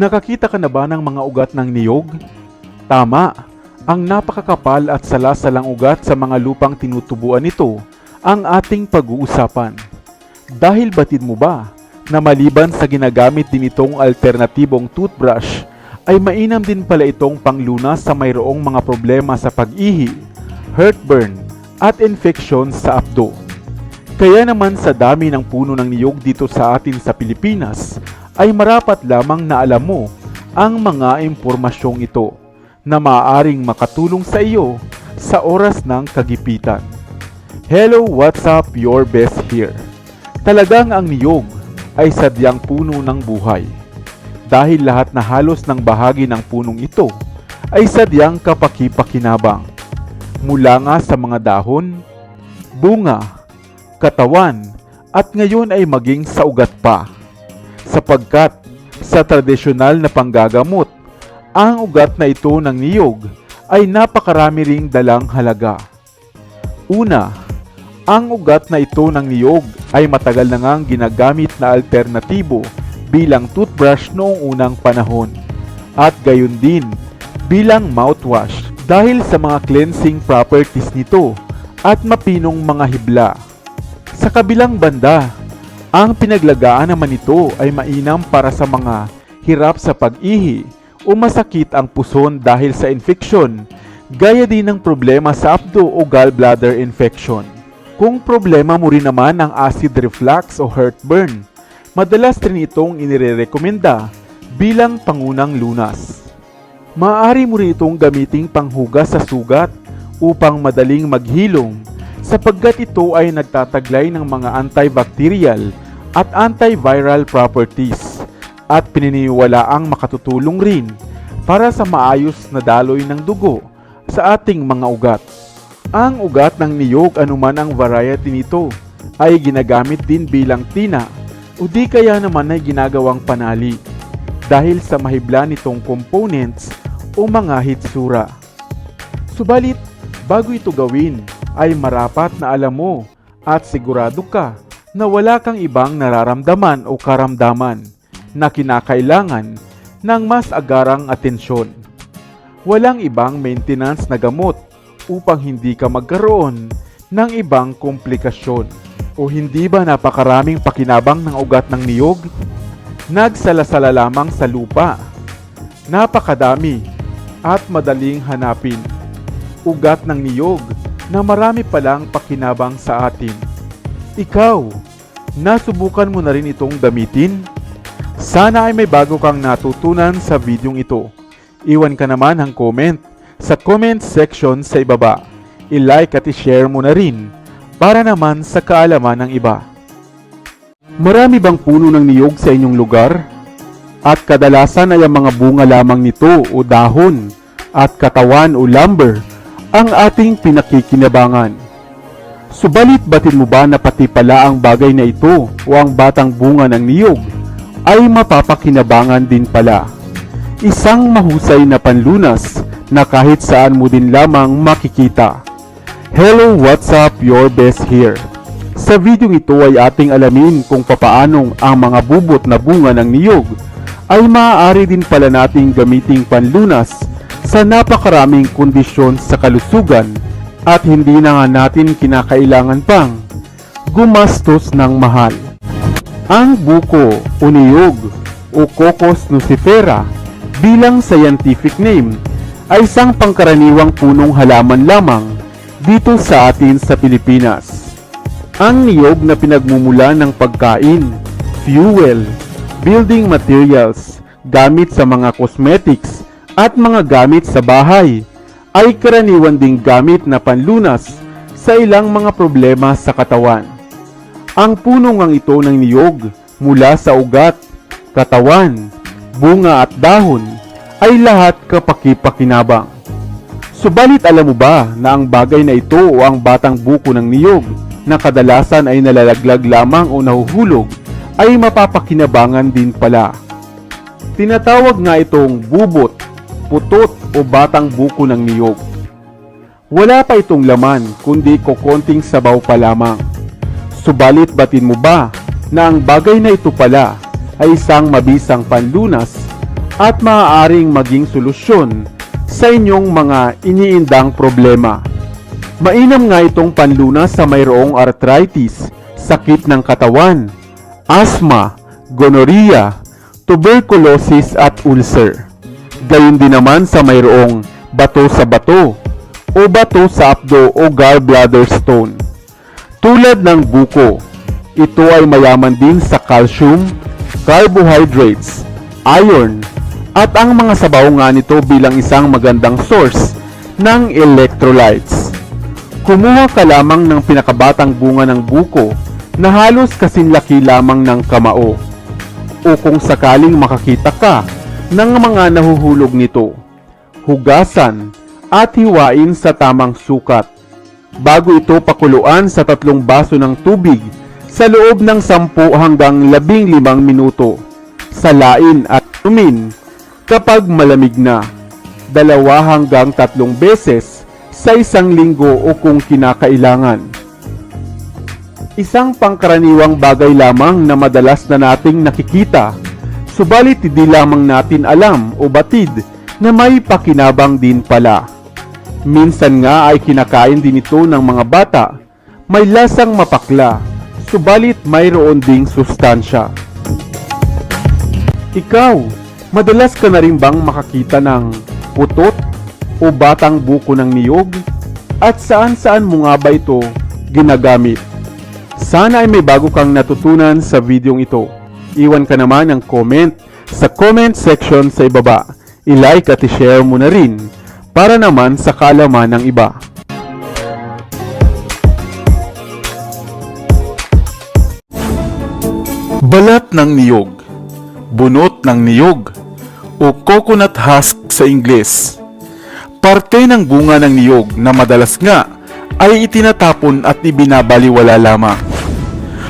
Nakakita ka na ba ng mga ugat ng niyog? Tama, ang napakakapal at salasalang ugat sa mga lupang tinutubuan nito ang ating pag-uusapan. Dahil batid mo ba na maliban sa ginagamit din itong alternatibong toothbrush, ay mainam din pala itong panglunas sa mayroong mga problema sa pag-ihi, heartburn, at infection sa apdo. Kaya naman sa dami ng puno ng niyog dito sa atin sa Pilipinas, ay marapat lamang na alam mo ang mga impormasyong ito na maaaring makatulong sa iyo sa oras ng kagipitan. Hello, what's up? Your best here. Talagang ang niyog ay sadyang puno ng buhay. Dahil lahat na halos ng bahagi ng punong ito ay sadyang kapaki-pakinabang. Mula nga sa mga dahon, bunga, katawan, at ngayon ay maging sa ugat pa. Sapagkat sa tradisyonal na panggagamot, ang ugat na ito ng niyog ay napakarami ring dalang halaga. Una, ang ugat na ito ng niyog ay matagal na ngang ginagamit na alternatibo bilang toothbrush noong unang panahon at gayon din bilang mouthwash dahil sa mga cleansing properties nito at mapinong mga hibla. Sa kabilang banda, ang pinaglagaan naman nito ay mainam para sa mga hirap sa pag-ihi o masakit ang puson dahil sa infeksyon, gaya din ng problema sa abdo o gallbladder infection. Kung problema mo rin naman ang acid reflux o heartburn, madalas rin itong inirerekomenda bilang pangunang lunas. Maaari mo rin itong gamiting panghugas sa sugat upang madaling maghilom sapagkat ito ay nagtataglay ng mga antibacterial at antiviral properties at pininiwalaang makatutulong rin para sa maayos na daloy ng dugo sa ating mga ugat. Ang ugat ng niyog anuman ang variety nito ay ginagamit din bilang tina o di kaya naman ay ginagawang panali dahil sa mahibla nitong components o mga hitsura. Subalit, bago ito gawin, ay marapat na alam mo at sigurado ka na wala kang ibang nararamdaman o karamdaman na kinakailangan ng mas agarang atensyon. Walang ibang maintenance na gamot upang hindi ka magkaroon ng ibang komplikasyon. O hindi ba napakaraming pakinabang ng ugat ng niyog? Nagsalasala lamang sa lupa. Napakadami at madaling hanapin. Ugat ng niyog na marami palang pakinabang sa atin. Ikaw, nasubukan mo na rin itong gamitin? Sana ay may bago kang natutunan sa videong ito. Iwan ka naman ang comment sa comment section sa ibaba. I-like at i-share mo na rin para naman sa kaalaman ng iba. Marami bang puno ng niyog sa inyong lugar? At kadalasan ay ang mga bunga lamang nito o dahon at katawan o lumber ang ating pinakikinabangan. Subalit batin mo ba na pati pala ang bagay na ito o ang batang bunga ng niyog ay mapapakinabangan din pala. Isang mahusay na panlunas na kahit saan mo din lamang makikita. Hello, what's up? Your best here. Sa video ito ay ating alamin kung papaanong ang mga bubot na bunga ng niyog ay maaari din pala nating gamiting panlunas sa napakaraming kondisyon sa kalusugan at hindi na nga natin kinakailangan pang gumastos ng mahal. Ang buko o niyog o Cocos nucifera bilang scientific name ay isang pangkaraniwang punong halaman lamang dito sa atin sa Pilipinas. Ang niyog na pinagmumula ng pagkain, fuel, building materials, gamit sa mga cosmetics at mga gamit sa bahay ay karaniwan ding gamit na panlunas sa ilang mga problema sa katawan. Ang puno ngang ito ng niyog mula sa ugat, katawan, bunga at dahon ay lahat kapaki-pakinabang. Subalit alam mo ba na ang bagay na ito o ang batang buko ng niyog na kadalasan ay nalalaglag lamang o nahuhulog ay mapapakinabangan din pala. Tinatawag nga itong bubot, putot o batang buko ng niyog. Wala pa itong laman kundi kokonting sabaw pa lamang. Subalit batin mo ba na ang bagay na ito pala ay isang mabisang panlunas at maaaring maging solusyon sa inyong mga iniindang problema. Mainam nga itong panlunas sa mayroong arthritis, sakit ng katawan, asthma, gonorrhea, tuberculosis at ulcer. Gayun din naman sa mayroong bato sa bato o bato sa abdo o gallbladder stone. Tulad ng buko, ito ay mayaman din sa calcium, carbohydrates, iron, at ang mga sabaw nga nito bilang isang magandang source ng electrolytes. Kumuha ka lamang ng pinakabatang bunga ng buko na halos kasinlaki lamang ng kamao. O kung sakaling makakita ka ng mga nahuhulog nito, hugasan at hiwain sa tamang sukat. Bago ito pakuluan sa tatlong baso ng tubig sa loob ng 10 hanggang 15 minuto. Salain at inumin kapag malamig na. Dalawa hanggang tatlong beses sa isang linggo o kung kinakailangan. Isang pangkaraniwang bagay lamang na madalas na nating nakikita, subalit hindi lamang natin alam o batid na may pakinabang din pala. Minsan nga ay kinakain din ito ng mga bata, may lasang mapakla, subalit mayroon ding sustansya. Ikaw, madalas ka na rin bang makakita ng putot o batang buko ng niyog? At saan saan mo nga ba ito ginagamit? Sana ay may bago kang natutunan sa videong ito. Iwan ka naman ng comment sa comment section sa ibaba. I-like at i-share mo na rin para naman sa kaalaman ng iba. Balat ng niyog, bunot ng niyog, o coconut husk sa Ingles. Parte ng bunga ng niyog na madalas nga ay itinatapon at ibinabaliwala lamang.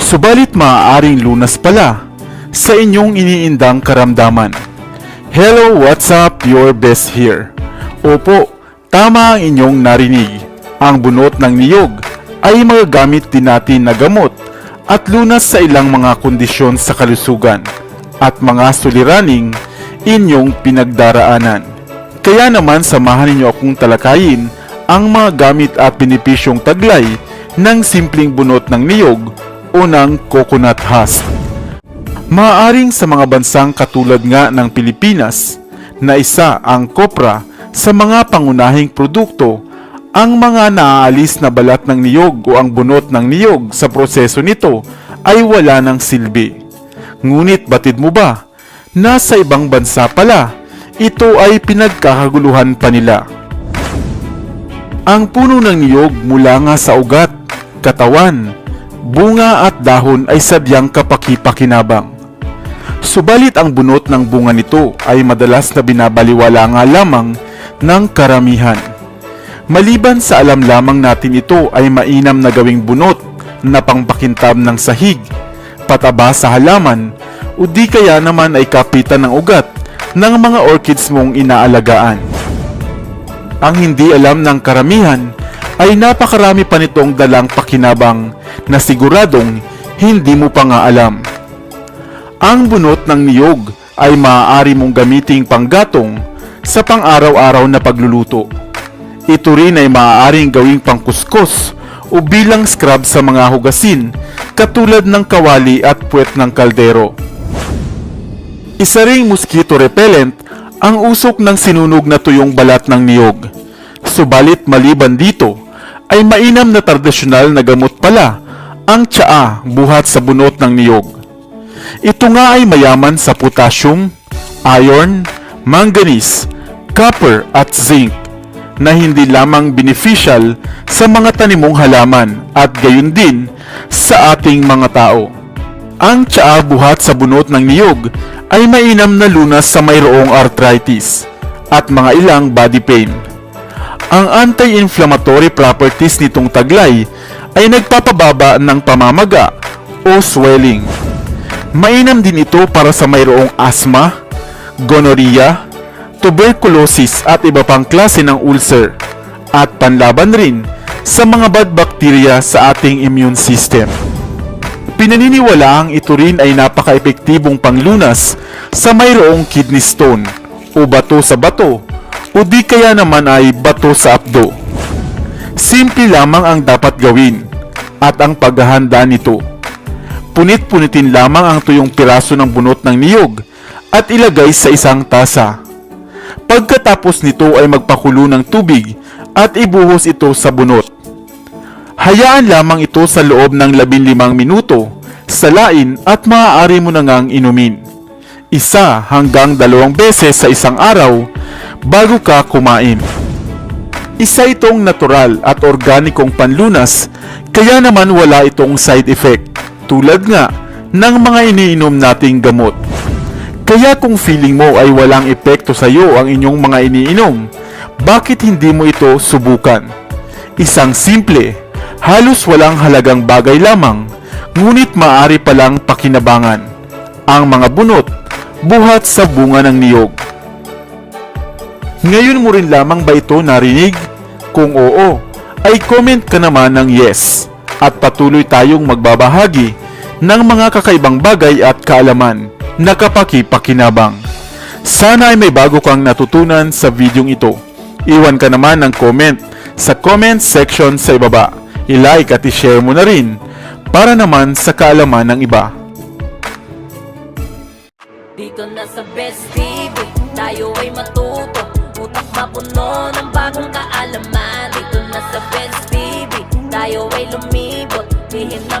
Subalit maaaring lunas pala sa inyong iniindang karamdaman. Hello, what's up? Your best here. Opo, tama ang inyong narinig. Ang bunot ng niyog ay magagamit din natin na gamot at lunas sa ilang mga kondisyon sa kalusugan at mga suliraning inyong pinagdaraanan. Kaya naman samahan ninyo akong talakayin ang mga gamit at benepisyong taglay ng simpleng bunot ng niyog o ng coconut husk. Maaring sa mga bansang katulad nga ng Pilipinas na isa ang kopra sa mga pangunahing produkto ang mga naaalis na balat ng niyog o ang bunot ng niyog sa proseso nito ay wala ng silbi. Ngunit batid mo ba, nasa ibang bansa pala, ito ay pinagkakaguluhan pa nila. Ang puno ng niyog mula nga sa ugat, katawan, bunga at dahon ay sadyang kapakipakinabang. Subalit ang bunot ng bunga nito ay madalas na binabaliwala nga lamang ng karamihan. Maliban sa alam lamang natin ito ay mainam na gawing bunot na pangpakintab ng sahig, pataba sa halaman, o di kaya naman ay kapitan ng ugat ng mga orchids mong inaalagaan. Ang hindi alam ng karamihan ay napakarami pa nitong dalang pakinabang na siguradong hindi mo pa nga alam. Ang bunot ng niyog ay maaari mong gamiting panggatong sa pang-araw-araw na pagluluto. Ito rin ay maaaring gawing pangkuskus o bilang scrub sa mga hugasin katulad ng kawali at puwet ng kaldero. Isa ring mosquito repellent ang usok ng sinunog na tuyong balat ng niyog. Subalit maliban dito, ay mainam na tradisyonal na gamot pala ang tsaa buhat sa bunot ng niyog. Ito nga ay mayaman sa potassium, iron, manganese, copper at zinc na hindi lamang beneficial sa mga tanimong halaman at gayon din sa ating mga tao. Ang tsaa buhat sa bunot ng niyog ay mainam na lunas sa mayroong arthritis at mga ilang body pain. Ang anti-inflammatory properties nitong taglay ay nagpapababa ng pamamaga o swelling. Mainam din ito para sa mayroong asthma, gonorrhea, tuberculosis at iba pang klase ng ulcer at panlaban rin sa mga bad bacteria sa ating immune system. Pinaniniwalaang ito rin ay napaka-epektibong panglunas sa mayroong kidney stone o bato sa bato o di kaya naman ay bato sa apdo. Simple lamang ang dapat gawin at ang paghahanda nito. Punit-punitin lamang ang tuyong piraso ng bunot ng niyog at ilagay sa isang tasa. Pagkatapos nito ay magpakulo ng tubig at ibuhos ito sa bunot. Hayaan lamang ito sa loob ng 15 minuto, salain at maaari mo na ngang inumin. Isa hanggang dalawang beses sa isang araw bago ka kumain. Isa itong natural at organikong panlunas kaya naman wala itong side effect tulad nga ng mga iniinom nating gamot. Kaya kung feeling mo ay walang epekto sa iyo ang inyong mga iniinom, bakit hindi mo ito subukan? Isang simple, halos walang halagang bagay lamang, ngunit maaari palang pakinabangan. Ang mga bunot, buhat sa bunga ng niyog. Ngayon mo rin lamang ba ito narinig? Kung oo, ay comment ka naman ng yes at patuloy tayong magbabahagi ng mga kakaibang bagay at kaalaman na kapaki-pakinabang. Sana ay may bago kang natutunan sa videong ito. Iwan ka naman ng comment sa comment section sa ibaba. I-like at i-share mo na rin para naman sa kaalaman ng iba. Dito na sa Best TV, tayo ay matuto Utak mapuno ng bagong kaalaman Dito na sa Best TV, tayo ay lumibot Lihim na